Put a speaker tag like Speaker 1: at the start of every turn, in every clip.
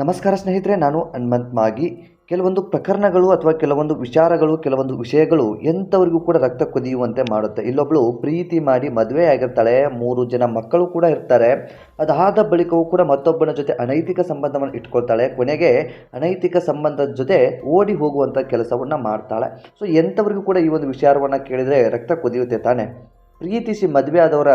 Speaker 1: ನಮಸ್ಕಾರ ಸ್ನೇಹಿತರೆ, ನಾನು ಹನುಮಂತ್ ಮಾಗಿ. ಕೆಲವೊಂದು ಪ್ರಕರಣಗಳು ಅಥವಾ ಕೆಲವೊಂದು ವಿಚಾರಗಳು, ಕೆಲವೊಂದು ವಿಷಯಗಳು ಎಂಥವರಿಗೂ ಕೂಡ ರಕ್ತ ಕುದಿಯುವಂತೆ ಮಾಡುತ್ತೆ. ಇಲ್ಲೊಬ್ಬಳು ಪ್ರೀತಿ ಮಾಡಿ ಮದುವೆ ಆಗಿರ್ತಾಳೆ, ಮೂರು ಜನ ಮಕ್ಕಳು ಕೂಡ ಇರ್ತಾರೆ. ಅದಾದ ಬಳಿಕವೂ ಕೂಡ ಮತ್ತೊಬ್ಬನ ಜೊತೆ ಅನೈತಿಕ ಸಂಬಂಧವನ್ನು ಇಟ್ಕೊಳ್ತಾಳೆ. ಕೊನೆಗೆ ಅನೈತಿಕ ಸಂಬಂಧದ ಜೊತೆ ಓಡಿ ಹೋಗುವಂಥ ಕೆಲಸವನ್ನು ಮಾಡ್ತಾಳೆ. ಸೊ ಎಂಥವರಿಗೂ ಕೂಡ ಈ ಒಂದು ವಿಚಾರವನ್ನು ಕೇಳಿದರೆ ರಕ್ತ ಕುದಿಯುತ್ತೆ ತಾನೆ. ಪ್ರೀತಿಸಿ ಮದುವೆ ಆದವರ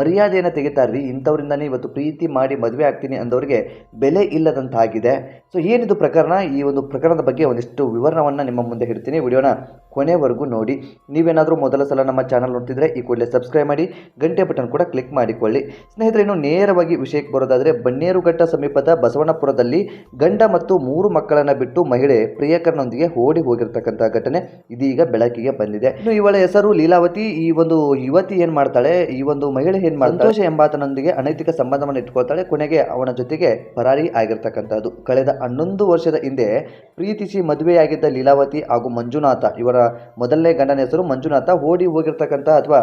Speaker 1: ಮರ್ಯಾದೆಯನ್ನು ತೆಗಿತಾರ್ರಿ. ಇಂಥವ್ರಿಂದನೇ ಇವತ್ತು ಪ್ರೀತಿ ಮಾಡಿ ಮದುವೆ ಆಗ್ತೀನಿ ಅಂದವರಿಗೆ ಬೆಲೆ ಇಲ್ಲದಂತಾಗಿದೆ. ಸೊ ಏನಿದು ಪ್ರಕರಣ? ಈ ಒಂದು ಪ್ರಕರಣದ ಬಗ್ಗೆ ಒಂದಿಷ್ಟು ವಿವರಣವನ್ನು ನಿಮ್ಮ ಮುಂದೆ ಇಡ್ತೀನಿ. ವಿಡಿಯೋನ ಕೊನೆವರೆಗೂ ನೋಡಿ. ನೀವೇನಾದರೂ ಮೊದಲ ಸಲ ನಮ್ಮ ಚಾನಲ್ ನೋಡ್ತಿದ್ರೆ ಈ ಕೂಡಲೇ ಸಬ್ಸ್ಕ್ರೈಬ್ ಮಾಡಿ, ಗಂಟೆ ಬಟನ್ ಕೂಡ ಕ್ಲಿಕ್ ಮಾಡಿಕೊಳ್ಳಿ. ಸ್ನೇಹಿತರೆ, ಇನ್ನು ನೇರವಾಗಿ ವಿಷಯಕ್ಕೆ ಬರೋದಾದರೆ, ಬನ್ನೇರುಘಟ್ಟ ಸಮೀಪದ ಬಸವಣ್ಣಪುರದಲ್ಲಿ ಗಂಡ ಮತ್ತು ಮೂರು ಮಕ್ಕಳನ್ನು ಬಿಟ್ಟು ಮಹಿಳೆ ಪ್ರಿಯಕರನೊಂದಿಗೆ ಓಡಿ ಹೋಗಿರ್ತಕ್ಕಂಥ ಘಟನೆ ಇದೀಗ ಬೆಳಕಿಗೆ ಬಂದಿದೆ. ಇನ್ನು ಇವಳ ಹೆಸರು ಲೀಲಾವತಿ. ಈ ಒಂದು ಯುವತಿ ಏನು ಮಾಡ್ತಾಳೆ? ಈ ಒಂದು ಮಹಿಳೆ ಏನ್ ಮಾಡ್ತಾಳೆ? ಸಂತೋಷ ಎಂಬಾತನೊಂದಿಗೆ ಅನೈತಿಕ ಸಂಬಂಧವನ್ನು ಇಟ್ಕೊಳ್ತಾಳೆ. ಕೊನೆಗೆ ಅವನ ಜೊತೆಗೆ ಪರಾರಿ ಆಗಿರ್ತಕ್ಕಂಥದ್ದು. ಕಳೆದ ಹನ್ನೊಂದು ವರ್ಷದ ಹಿಂದೆ ಪ್ರೀತಿಸಿ ಮದುವೆಯಾಗಿದ್ದ ಲೀಲಾವತಿ ಹಾಗೂ ಮಂಜುನಾಥ ಇವರ ಮೊದಲನೇ ಗಂಡನ ಹೆಸರು ಮಂಜುನಾಥ ಓಡಿ ಹೋಗಿರ್ತಕ್ಕಂಥ ಅಥವಾ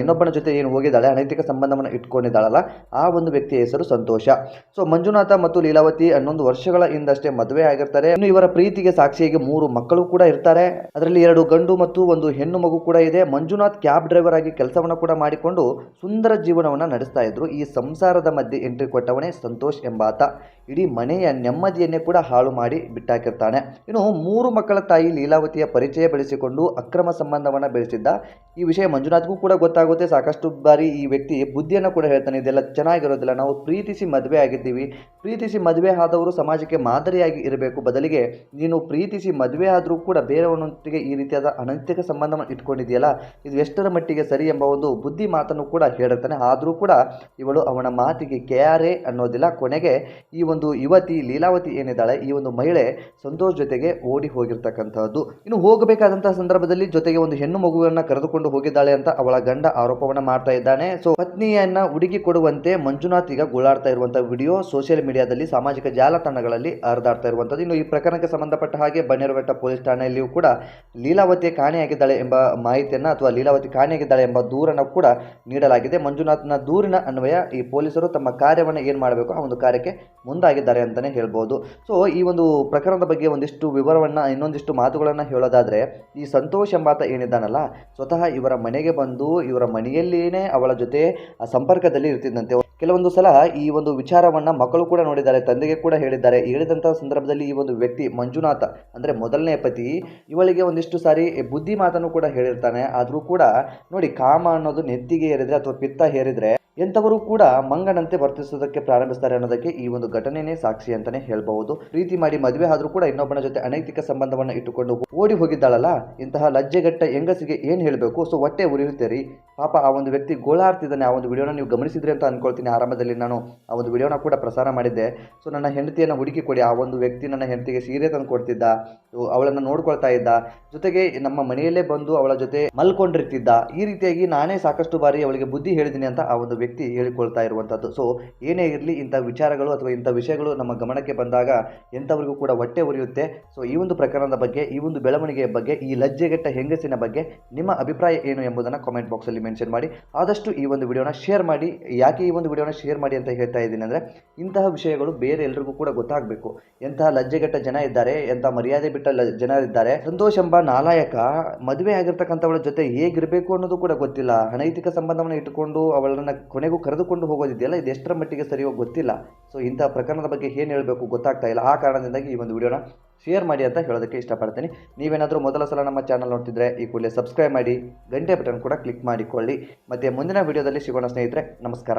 Speaker 1: ಇನ್ನೊಬ್ಬನ ಜೊತೆ ಏನು ಹೋಗಿದ್ದಾಳೆ? ಅನೈತಿಕ ಸಂಬಂಧವನ್ನು ಇಟ್ಕೊಂಡಿದ್ದಾಳಲ್ಲ. ಆ ಒಂದು ವ್ಯಕ್ತಿಯ ಹೆಸರು ಸಂತೋಷ. ಸೊ ಮಂಜುನಾಥ ಮತ್ತು ಲೀಲಾವತಿ ಹನ್ನೊಂದು ವರ್ಷಗಳ ಹಿಂದಷ್ಟೇ ಮದುವೆ ಆಗಿರ್ತಾರೆ. ಇನ್ನು ಇವರ ಪ್ರೀತಿಗೆ ಸಾಕ್ಷಿಯಾಗಿ ಮೂರು ಮಕ್ಕಳು ಕೂಡ ಇರ್ತಾರೆ. ಅದರಲ್ಲಿ ಎರಡು ಗಂಡು ಮತ್ತು ಒಂದು ಹೆಣ್ಣು ಮಗು ಕೂಡ ಇದೆ. ಮಂಜುನಾಥ್ ಕ್ಯಾಬ್ ಡ್ರೈವರ್ ಆಗಿ ಕೆಲಸವನ್ನು ಕೂಡ ಮಾಡಿಕೊಂಡು ಸುಂದರ ಜೀವನವನ್ನು ನಡೆಸ್ತಾ ಇದ್ರು. ಈ ಸಂಸಾರದ ಮಧ್ಯೆ ಎಂಟ್ರಿ ಕೊಟ್ಟವನೇ ಸಂತೋಷ್ ಎಂಬಾತ. ಇಡೀ ಮನೆಯ ನೆಮ್ಮದಿಯನ್ನೇ ಕೂಡ ಹಾಳು ಮಾಡಿ ಬಿಟ್ಟಾಕಿರ್ತಾನೆ. ಇನ್ನು ಮೂರು ಮಕ್ಕಳ ತಾಯಿ ಲೀಲಾವತಿಯ ಪರಿಚಯ ಬೆಳೆಸಿಕೊಂಡು ಅಕ್ರಮ ಸಂಬಂಧವನ್ನು ಬೆಳೆಸಿದ್ದ ಈ ವಿಷಯ ಮಂಜುನಾಥ್ಗೂ ಕೂಡ ಗೊತ್ತಾಗುತ್ತೆ. ಸಾಕಷ್ಟು ಬಾರಿ ಈ ವ್ಯಕ್ತಿ ಬುದ್ಧಿಯನ್ನು ಕೂಡ ಹೇಳ್ತಾನೆ, ಇದೆಲ್ಲ ಚೆನ್ನಾಗಿರೋದಿಲ್ಲ. ನಾವು ಪ್ರೀತಿಸಿ ಮದುವೆ ಆಗಿದ್ದೀವಿ. ಪ್ರೀತಿಸಿ ಮದುವೆ ಆದವರು ಸಮಾಜಕ್ಕೆ ಮಾದರಿಯಾಗಿ ಇರಬೇಕು. ಬದಲಿಗೆ ನೀನು ಪ್ರೀತಿಸಿ ಮದುವೆ ಆದರೂ ಕೂಡ ಬೇರೆಯವನೊಂದಿಗೆ ಈ ರೀತಿಯಾದ ಅನೈತಿಕ ಸಂಬಂಧವನ್ನು ಇಟ್ಕೊಂಡಿದೆಯಲ್ಲ ಇದು ಎಷ್ಟರ ಮಟ್ಟಿಗೆ ಸರಿ ಎಂಬ ಒಂದು ಬುದ್ಧಿ ಮಾತನ್ನು ಕೂಡ ಹೇಳಿರ್ತಾನೆ ಆದರೂ ಕೂಡ ಇವಳು ಅವನ ಮಾತಿಗೆ ಕೆಯಾರೆ ಅನ್ನೋದಿಲ್ಲ. ಕೊನೆಗೆ ಈ ಒಂದು ಯುವತಿ ಲೀಲಾವತಿ ಏನಿದ್ದಾಳೆ, ಈ ಒಂದು ಮಹಿಳೆ ಸಂತೋಷ್ ಜೊತೆಗೆ ಓಡಿ ಹೋಗಿರ್ತಕ್ಕಂಥದ್ದು. ಇನ್ನು ಹೋಗಬೇಕಾದಂತಹ ಸಂದರ್ಭದಲ್ಲಿ ಜೊತೆಗೆ ಒಂದು ಹೆಣ್ಣು ಮಗುವನ್ನ ಕರೆದುಕೊಂಡು ಹೋಗಿದ್ದಾಳೆ ಅಂತ ಅವಳ ಗಂಡ ಆರೋಪವನ್ನ ಮಾಡ್ತಾ ಇದ್ದಾನೆ. ಸೊ ಪತ್ನಿಯನ್ನ ಹುಡುಗಿ ಕೊಡುವಂತೆ ಮಂಜುನಾಥ್ ಈಗ ಗೋಳಾಡ್ತಾ ಇರುವಂತಹ ವಿಡಿಯೋ ಸೋಷಿಯಲ್ ಮೀಡಿಯಾದಲ್ಲಿ ಸಾಮಾಜಿಕ ಜಾಲತಾಣಗಳಲ್ಲಿ ಹರಿದಾಡ್ತಾ ಇರುವಂಥದ್ದು. ಇನ್ನು ಈ ಪ್ರಕರಣಕ್ಕೆ ಸಂಬಂಧಪಟ್ಟ ಹಾಗೆ ಬನ್ನೇರುಘಟ್ಟ ಪೊಲೀಸ್ ಠಾಣೆಯಲ್ಲಿಯೂ ಕೂಡ ಲೀಲಾವತಿ ಕಾಣೆಯಾಗಿದ್ದಾಳೆ ಎಂಬ ಮಾಹಿತಿಯನ್ನ ಅಥವಾ ಲೀಲಾವತಿ ಕಾಣೆಯಾಗಿದ್ದಾಳೆ ಎಂಬ ದೂರನ್ನು ಕೂಡ ನೀಡಲಾಗಿದೆ. ಮಂಜುನಾಥ್ನ ದೂರಿನ ಅನ್ವಯ ಈ ಪೊಲೀಸರು ತಮ್ಮ ಕಾರ್ಯವನ್ನು ಏನು ಮಾಡಬೇಕು ಆ ಒಂದು ಕಾರ್ಯಕ್ಕೆ ಮುಂದಾಗಿದ್ದಾರೆ ಅಂತಲೇ ಹೇಳ್ಬೋದು. ಸೊ ಈ ಒಂದು ಪ್ರಕರಣದ ಬಗ್ಗೆ ಒಂದಿಷ್ಟು ವಿವರವನ್ನು, ಇನ್ನೊಂದಿಷ್ಟು ಮಾತುಗಳನ್ನು ಹೇಳೋದಾದರೆ, ಈ ಸಂತೋಷ್ ಎಂಬಾತ ಏನಿದ್ದಾನಲ್ಲ, ಸ್ವತಃ ಇವರ ಮನೆಗೆ ಬಂದು, ಇವರ ಮನೆಯಲ್ಲಿಯೇ ಅವಳ ಜೊತೆ ಸಂಪರ್ಕದಲ್ಲಿ ಇರ್ತಿದ್ದಂತೆ. ಕೆಲವೊಂದು ಸಲ ಈ ಒಂದು ವಿಚಾರವನ್ನ ಮಕ್ಕಳು ಕೂಡ ನೋಡಿದ್ದಾರೆ, ತಂದೆಗೆ ಕೂಡ ಹೇಳಿದ್ದಾರೆ. ಹೇಳಿದಂಥ ಸಂದರ್ಭದಲ್ಲಿ ಈ ಒಂದು ವ್ಯಕ್ತಿ ಮಂಜುನಾಥ, ಅಂದರೆ ಮೊದಲನೇ ಪತಿ, ಇವಳಿಗೆ ಒಂದಿಷ್ಟು ಸಾರಿ ಬುದ್ಧಿ ಮಾತನ್ನು ಕೂಡ ಹೇಳಿರ್ತಾನೆ. ಆದರೂ ಕೂಡ ನೋಡಿ, ಕಾಮ ಅನ್ನೋದು ನೆತ್ತಿಗೆ ಏರಿದ್ರೆ ಅಥವಾ ಪಿತ್ತ ಹೇರಿದ್ರೆ ಎಂಥವರು ಕೂಡ ಮಂಗನಂತೆ ವರ್ತಿಸೋದಕ್ಕೆ ಪ್ರಾರಂಭಿಸ್ತಾರೆ ಅನ್ನೋದಕ್ಕೆ ಈ ಒಂದು ಘಟನೆನೇ ಸಾಕ್ಷಿ ಅಂತಾನೆ ಹೇಳಬಹುದು. ಪ್ರೀತಿ ಮಾಡಿ ಮದುವೆ ಆದರೂ ಕೂಡ ಇನ್ನೊಬ್ಬನ ಜೊತೆ ಅನೈತಿಕ ಸಂಬಂಧವನ್ನು ಇಟ್ಟುಕೊಂಡು ಓಡಿ ಹೋಗಿದ್ದಾಳಲ್ಲ? ಇಂತಹ ಲಜ್ಜೆಗಟ್ಟ ಹೆಂಗಸಿಗೆ ಏನು ಹೇಳಬೇಕು? ಸೊ ಹೊಟ್ಟೆ ಉರಿಯುತ್ತೇರಿ. ಪಾಪ ಆ ಒಂದು ವ್ಯಕ್ತಿ ಗೋಳಾಡ್ತಿದ್ದಾನೆ. ಆ ಒಂದು ವಿಡಿಯೋನ ನೀವು ಗಮನಿಸಿದ್ರಿ ಅಂತ ಅನ್ಕೊಳ್ತೀನಿ. ಆರಂಭದಲ್ಲಿ ನಾನು ಆ ಒಂದು ವಿಡಿಯೋನ ಕೂಡ ಪ್ರಸಾರ ಮಾಡಿದ್ದೆ. ಸೊ ನನ್ನ ಹೆಂಡತಿಯನ್ನು ಹುಡುಕಿ ಕೊಡಿ. ಆ ಒಂದು ವ್ಯಕ್ತಿ ನನ್ನ ಹೆಂಡತಿಗೆ ಸೀರೆ ತಂದು ಕೊಡ್ತಿದ್ದ. ಅವಳನ್ನು ನೋಡ್ಕೊಳ್ತಾ ಇದ್ದ. ಜೊತೆಗೆ ನಮ್ಮ ಮನೆಯಲ್ಲೇ ಬಂದು ಅವಳ ಜೊತೆ ಮಲ್ಕೊಂಡಿರ್ತಿದ್ದ. ಈ ರೀತಿಯಾಗಿ ನಾನೇ ಸಾಕಷ್ಟು ಬಾರಿ ಅವಳಿಗೆ ಬುದ್ಧಿ ಹೇಳಿದ್ದೀನಿ ಅಂತ ಆ ಒಂದು ವ್ಯಕ್ತಿ ಹೇಳಿಕೊಳ್ತಾ ಇರುವಂಥದ್ದು ಸೊ ಏನೇ ಇರಲಿ ಇಂಥ ವಿಚಾರಗಳು ಅಥವಾ ಇಂಥ ವಿಷಯಗಳು ನಮ್ಮ ಗಮನಕ್ಕೆ ಬಂದಾಗ ಎಂಥವರಿಗೂ ಕೂಡ ಹೊಟ್ಟೆ ಉರಿಯುತ್ತೆ. ಸೊ ಈ ಒಂದು ಪ್ರಕರಣದ ಬಗ್ಗೆ, ಈ ಒಂದು ಬೆಳವಣಿಗೆಯ ಬಗ್ಗೆ, ಈ ಲಜ್ಜೆಗೆಟ್ಟ ಹೆಂಗಸಿನ ಬಗ್ಗೆ ನಿಮ್ಮ ಅಭಿಪ್ರಾಯ ಏನು ಎಂಬುದನ್ನು ಕಾಮೆಂಟ್ ಬಾಕ್ಸಲ್ಲಿ ಮೆನ್ಷನ್ ಮಾಡಿ. ಆದಷ್ಟು ಈ ಒಂದು ವಿಡಿಯೋನ ಶೇರ್ ಮಾಡಿ. ಯಾಕೆ ಈ ಒಂದು ವಿಡಿಯೋನ ಶೇರ್ ಮಾಡಿ ಅಂತ ಹೇಳ್ತಾ ಇದ್ದೀನಿ ಅಂದರೆ, ಇಂತಹ ವಿಷಯಗಳು ಬೇರೆ ಎಲ್ರಿಗೂ ಕೂಡ ಗೊತ್ತಾಗಬೇಕು. ಎಂತಹ ಲಜ್ಜೆಗೆಟ್ಟ ಜನ ಇದ್ದಾರೆ, ಎಂಥ ಮರ್ಯಾದೆ ಬಿಟ್ಟ ಜನ ಇದ್ದಾರೆ. ಸಂತೋಷ್ ಎಂಬ ನಾಲಾಯಕ ಮದುವೆ ಆಗಿರ್ತಕ್ಕಂಥವಳ ಜೊತೆ ಹೇಗಿರಬೇಕು ಅನ್ನೋದು ಕೂಡ ಗೊತ್ತಿಲ್ಲ. ಅನೈತಿಕ ಸಂಬಂಧವನ್ನು ಇಟ್ಟುಕೊಂಡು ಅವಳನ್ನು ಕೊನೆಗೂ ಕರೆದುಕೊಂಡು ಹೋಗೋದಿದೆಯಲ್ಲ, ಇದು ಎಷ್ಟರ ಮಟ್ಟಿಗೆ ಸರಿಯೋ ಗೊತ್ತಿಲ್ಲ. ಸೊ ಇಂಥ ಪ್ರಕರಣದ ಬಗ್ಗೆ ಏನು ಹೇಳಬೇಕು ಗೊತ್ತಾಗ್ತಾ ಇಲ್ಲ. ಆ ಕಾರಣದಿಂದಾಗಿ ಈ ಒಂದು ವಿಡಿಯೋನ ಶೇರ್ ಮಾಡಿ ಅಂತ ಹೇಳೋದಕ್ಕೆ ಇಷ್ಟಪಡ್ತೀನಿ. ನೀವೇನಾದರೂ ಮೊದಲ ಸಲ ನಮ್ಮ ಚಾನಲ್ ನೋಡ್ತಿದ್ರೆ, ಈ ಕೂಡಲೇ ಸಬ್ಸ್ಕ್ರೈಬ್ ಮಾಡಿ, ಗಂಟೆ ಬಟನ್ ಕೂಡ ಕ್ಲಿಕ್ ಮಾಡಿಕೊಳ್ಳಿ. ಮತ್ತು ಮುಂದಿನ ವಿಡಿಯೋದಲ್ಲಿ ಸಿಗೋಣ ಸ್ನೇಹಿತರೆ, ನಮಸ್ಕಾರ.